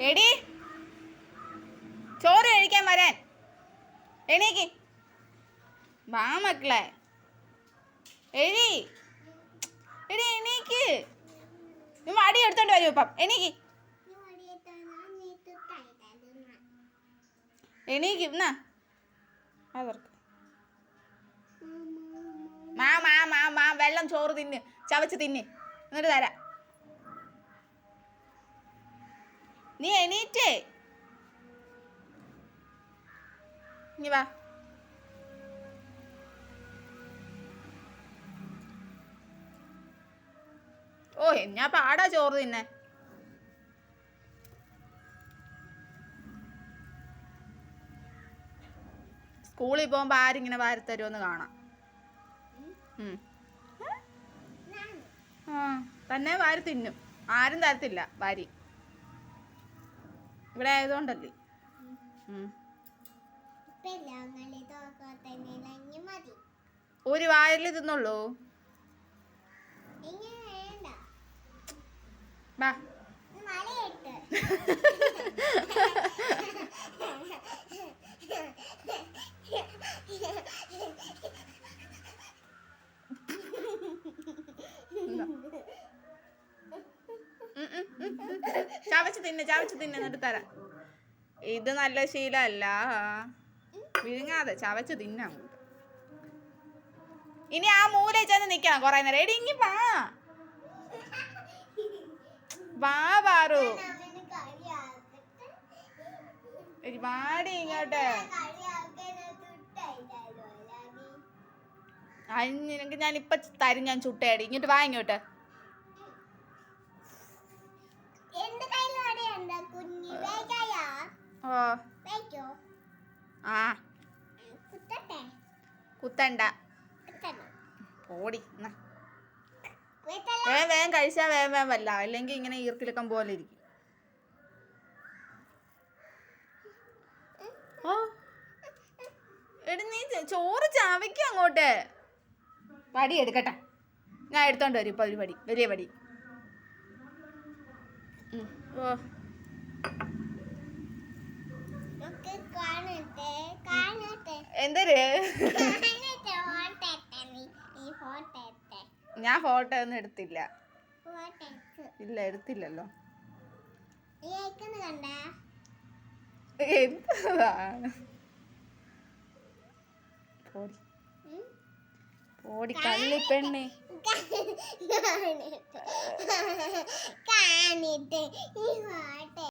എടി ചോറ് കഴിക്കാൻ വരാൻ. എണീക്ക്. വാ മക്കളെ. എഴി എടി എണീക്ക്. നീ വടി എടുത്തോണ്ട് വരൂ ഇപ്പം. എണീക്ക്. എണീക്ക് എന്നാ മാ മാ മാ മാ വെള്ളം ചോറ് തിന്ന് ചവച്ച് തിന്ന്. എന്നിട്ട് തരാം. നീ എണീറ്റേ. ഇനി വാ. ഓ ഞാൻ പാടാ ചോറ് തിന്നെ. സ്കൂളിൽ പോകുമ്പോ ആരിങ്ങനെ വാരി തരുമെന്ന് കാണാം. തന്നെ വാരി തിന്നും. ആരും തരത്തില്ല വാരി. ഇവിടെ ആയതുകൊണ്ടല്ലേ. ഒരു വായൽ തിന്നുള്ളൂ. ഇങ്ങനെ ചവച്ച് തിന്നെ ചവച്ച് തിന്നെ എന്നിട്ട് തരാം. ഇത് നല്ല ശീലമല്ല. വിഴുങ്ങാതെ ചവച്ച് തിന്നാം ഇനി ആ മൂല ചെന്ന് നിക്കണം കൊറേ നേരം. എടി ഇങ്ങി വാ. വാ പാറു. വാടി ഇങ്ങോട്ട്. അതിന് നിനക്ക് ഞാൻ ഇപ്പൊ തരും ഞാൻ ചുട്ടയാടി ഇങ്ങോട്ട് വാ ഇങ്ങോട്ട്. ആ. കുത്തണ്ട. കുത്തണം ഓടി വേ വേഗം കഴിച്ചാ വേഗം വേഗം വല്ല. അല്ലെങ്കിൽ ഇങ്ങനെ ഈർക്കിലക്കം പോലെ ഇരിക്കും. ഓ എടി നീ ചോറ് ചവയ്ക്കും അങ്ങോട്ട്. പടി എടുക്കട്ടെ. ഞാൻ എടുത്തോണ്ട് വരും ഇപ്പൊ ഒരു പടി വലിയ പടി. ഓ. എന്തൊരു? ഞാൻ ഫോട്ടോ ഒന്നും എടുത്തില്ല. ഇല്ല എടുത്തില്ലല്ലോ. എന്താണ് പോടി? പോടി കള്ളി കാണിട്ട്. കാണിട്ട്. ഈ ഫോട്ടോ